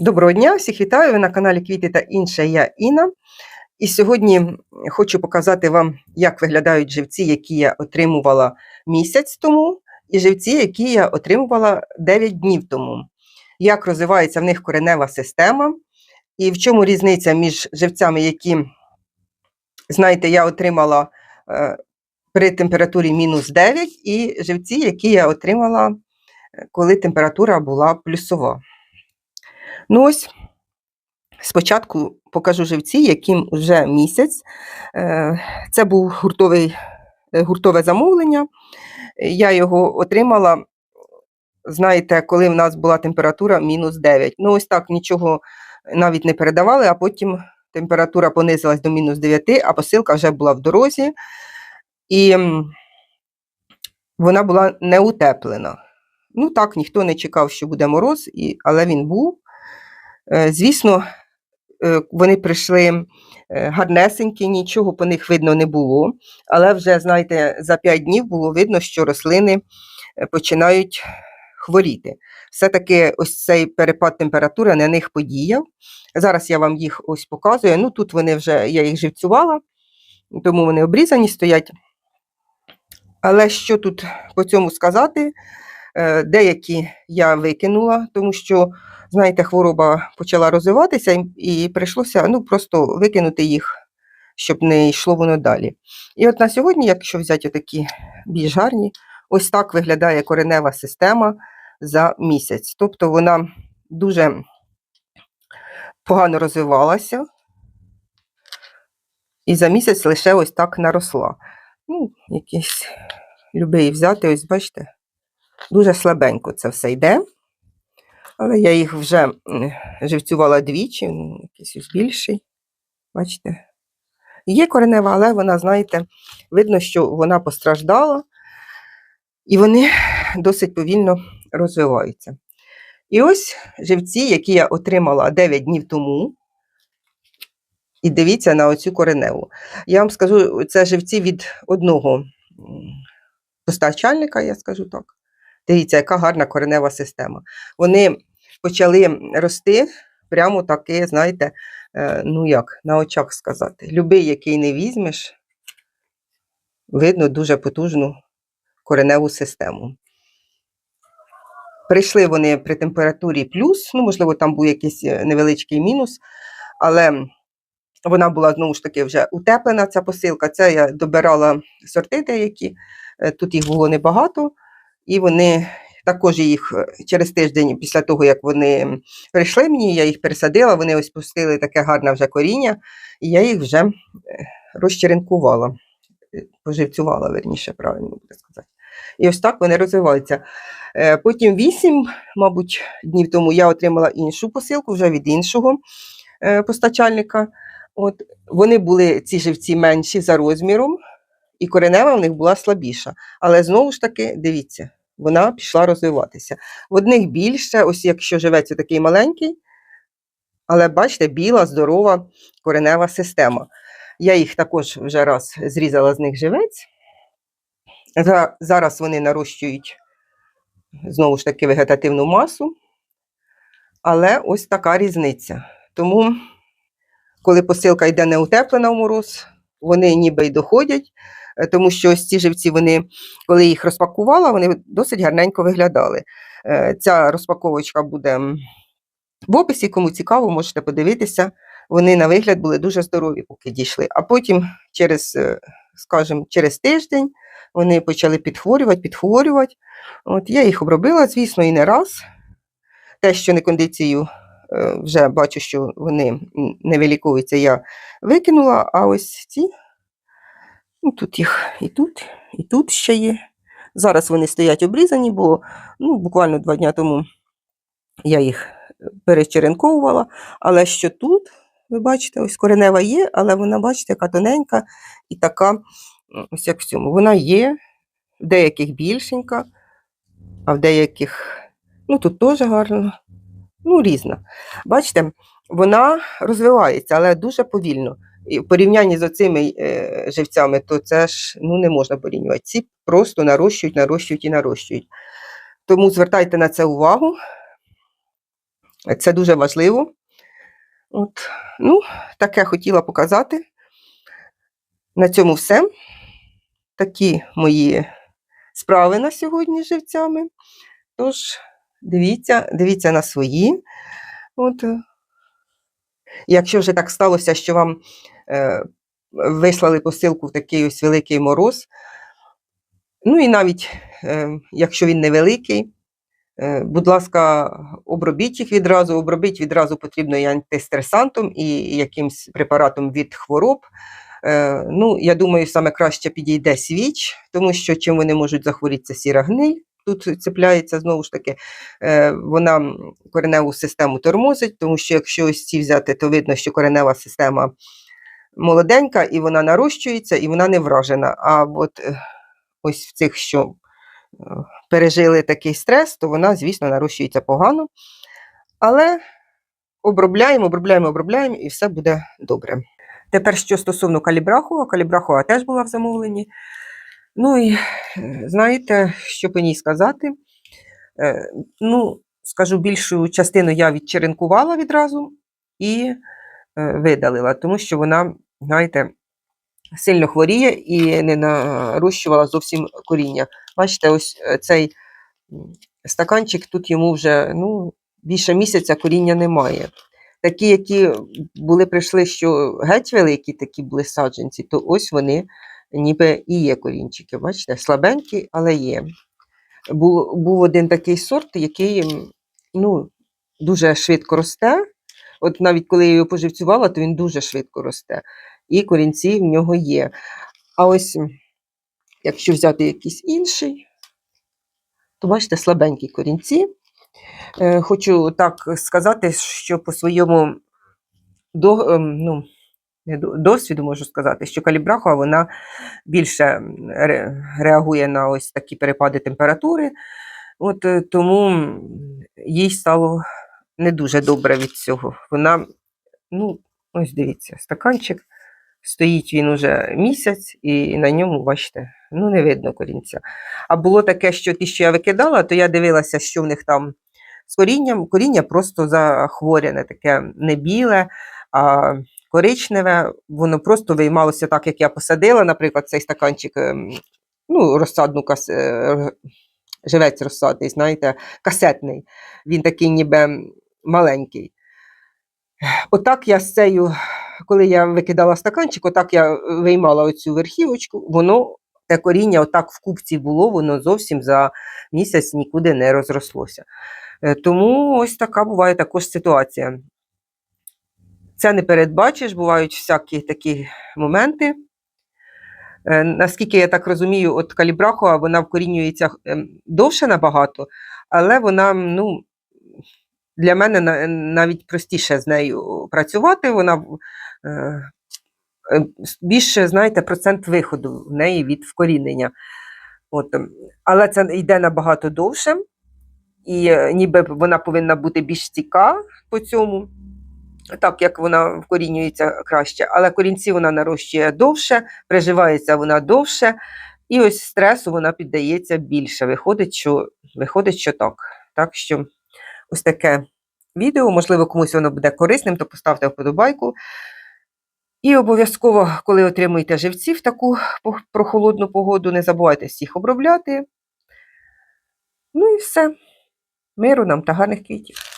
Доброго дня, всіх вітаю. Ви на каналі Квіти та інше. Я Інна. І сьогодні хочу показати вам, як виглядають живці, які я отримувала місяць тому, і живці, які я отримувала 9 днів тому. Як розвивається в них коренева система, і в чому різниця між живцями, які, знаєте, я отримала е, при температурі мінус 9, і живці, які я отримала, е, коли температура була плюсова. Ну ось, спочатку покажу живці, яким вже місяць. Е, Це був гуртовий, е, гуртове замовлення. Я його отримала, знаєте, коли в нас була температура мінус 9. Ну, ось так нічого навіть не передавали, а потім температура понизилась до мінус 9, а посилка вже була в дорозі, і вона була не утеплена. Ну так, ніхто не чекав, що буде мороз, і, але він був. Е, Звісно, е, вони прийшли е, гарнесенькі, нічого по них видно не було. Але вже, знаєте, за 5 днів було видно, що рослини починають хворіти. Все-таки ось цей перепад температури на них подіяв. Зараз я вам їх ось показую. Ну, тут вони вже, я їх живцювала, тому вони обрізані стоять. Але що тут по цьому сказати? Е, Деякі я викинула, тому що знаєте, хвороба почала розвиватися, і- і прийшлося ну, просто викинути їх, щоб не йшло воно далі. І от на сьогодні, якщо взяти такі більш гарні, ось так виглядає коренева система за місяць. Тобто вона дуже погано розвивалася, і за місяць лише ось так наросла. Ну, якийсь любий взяти, ось бачите, дуже слабенько це все йде. Але я їх вже живцювала двічі, якийсь більший. Бачите? Є коренева, але вона, знаєте, видно, що вона постраждала, і вони досить повільно розвиваються. І ось живці, які я отримала 9 днів тому. І дивіться на оцю кореневу. Я вам скажу, це живці від одного постачальника, я скажу так. Дивіться, яка гарна коренева система. Вони почали рости прямо таки, знаєте, е, ну як, на очах сказати. Любий, який не візьмеш, видно дуже потужну кореневу систему. Прийшли вони при температурі плюс, ну, можливо, там був якийсь е, невеличкий мінус, але вона була знову ж таки вже утеплена, ця посилка. Це я добирала сорти деякі, е, тут їх було небагато, і вони також їх е, через тиждень після того, як вони прийшли мені, я їх пересадила, вони ось пустили таке гарне вже коріння, і я їх вже е, розчеренкувала, е, поживцювала, верніше, правильно буде сказати. І ось так вони розвиваються. Потім вісім, мабуть, днів тому я отримала іншу посилку вже від іншого постачальника. От, вони були ці живці менші за розміром, і коренева в них була слабіша. Але знову ж таки, дивіться, вона пішла розвиватися. В одних більше, ось якщо живець такий маленький, але бачите, біла, здорова коренева система. Я їх також вже раз зрізала з них живець. Зараз вони нарощують знову ж таки вегетативну масу. Але ось така різниця. Тому, коли посилка йде не утеплена в мороз, вони ніби й доходять, тому що ось ці живці, вони, коли їх розпакувала, вони досить гарненько виглядали. Е, Ця розпаковочка буде в описі, кому цікаво, можете подивитися. Вони на вигляд були дуже здорові, поки дійшли. А потім, через, е, скажімо, через тиждень вони почали підхворювати, підхворювати. От я їх обробила, звісно, і не раз. Те, що не кондицію, е, вже бачу, що вони не виліковуються, я викинула, а ось ці, ну, тут їх і тут, і тут ще є. Зараз вони стоять обрізані, бо ну, буквально два дні тому я їх е, перечеренковувала. Але що тут, ви бачите, ось коренева є, але вона, бачите, яка тоненька і така, ось як в цьому. Вона є, в деяких більшенька, а в деяких, ну тут теж гарно, ну різна. Бачите, вона розвивається, але дуже повільно. І в порівнянні з оцими е, живцями, то це ж ну, не можна порівнювати. Ці просто нарощують, нарощують і нарощують. Тому звертайте на це увагу. Це дуже важливо. От. Ну, таке хотіла показати. На цьому все. Такі мої справи на сьогодні з живцями. Тож, дивіться, дивіться на свої. От. Якщо вже так сталося, що вам е, вислали посилку в такий ось великий мороз, ну і навіть е, якщо він невеликий, е, будь ласка, обробіть їх відразу. Обробіть відразу потрібно і антистресантом, і якимсь препаратом від хвороб. Е, ну, я думаю, саме краще підійде свіч, тому що чим вони можуть захворіти, це сіра гниль. Тут цепляється знову ж таки, е, вона кореневу систему тормозить, тому що якщо ось ці взяти, то видно, що коренева система молоденька і вона нарощується, і вона не вражена. А от е, ось в цих, що е, пережили такий стрес, то вона, звісно, нарощується погано. Але обробляємо, обробляємо, обробляємо, і все буде добре. Тепер, що стосовно калібрахова, калібрахова теж була в замовленні. Ну і е, знаєте, що по ній сказати? Е, Ну, скажу, більшу частину я відчеренкувала відразу і е, видалила, тому що вона, знаєте, сильно хворіє і не нарощувала зовсім коріння. Бачите, ось цей стаканчик, тут йому вже ну, більше місяця коріння немає. Такі, які були, прийшли, що геть великі такі були саджанці, то ось вони ніби і є корінчики. Бачите, слабенькі, але є. Був, був один такий сорт, який ну, дуже швидко росте. От навіть коли я його поживцювала, то він дуже швидко росте. І корінці в нього є. А ось якщо взяти якийсь інший, то бачите, слабенькі корінці. Е, Хочу так сказати, що по своєму до, ем, ну, досвіду можу сказати, що калібрахова вона більше реагує на ось такі перепади температури. От е, тому їй стало не дуже добре від цього. Вона, ну, ось дивіться, стаканчик. Стоїть він уже місяць, і на ньому, бачите, ну не видно корінця. А було таке, що ті, що я викидала, то я дивилася, що в них там з корінням. Коріння просто захворяне, таке не біле, а коричневе. Воно просто виймалося так, як я посадила, наприклад, цей стаканчик, ем, ну, розсадну кас... е, живець розсадний, знаєте, касетний. Він такий ніби маленький. Отак я з цією, коли я викидала стаканчик, отак я виймала оцю верхівочку, воно те коріння отак в купці було, воно зовсім за місяць нікуди не розрослося. Е, Тому ось така буває також ситуація. Це не передбачиш, бувають всякі такі моменти. Е, Наскільки я так розумію, от калібрахова вона вкорінюється ем, довше набагато, але вона, ну, для мене навіть простіше з нею працювати. Вона е, е, більше, знаєте, процент виходу в неї від вкорінення. От, ем, але це йде набагато довше, і е, ніби вона повинна бути більш стійка по цьому, так як вона вкорінюється краще, але корінці вона нарощує довше, приживається вона довше, і ось стресу вона піддається більше. Виходить, що, виходить, що так. Так що ось таке відео, можливо, комусь воно буде корисним, то поставте вподобайку. І обов'язково, коли отримуєте живці в таку прохолодну погоду, не забувайте всіх обробляти. Ну і все. Миру нам та гарних квітів.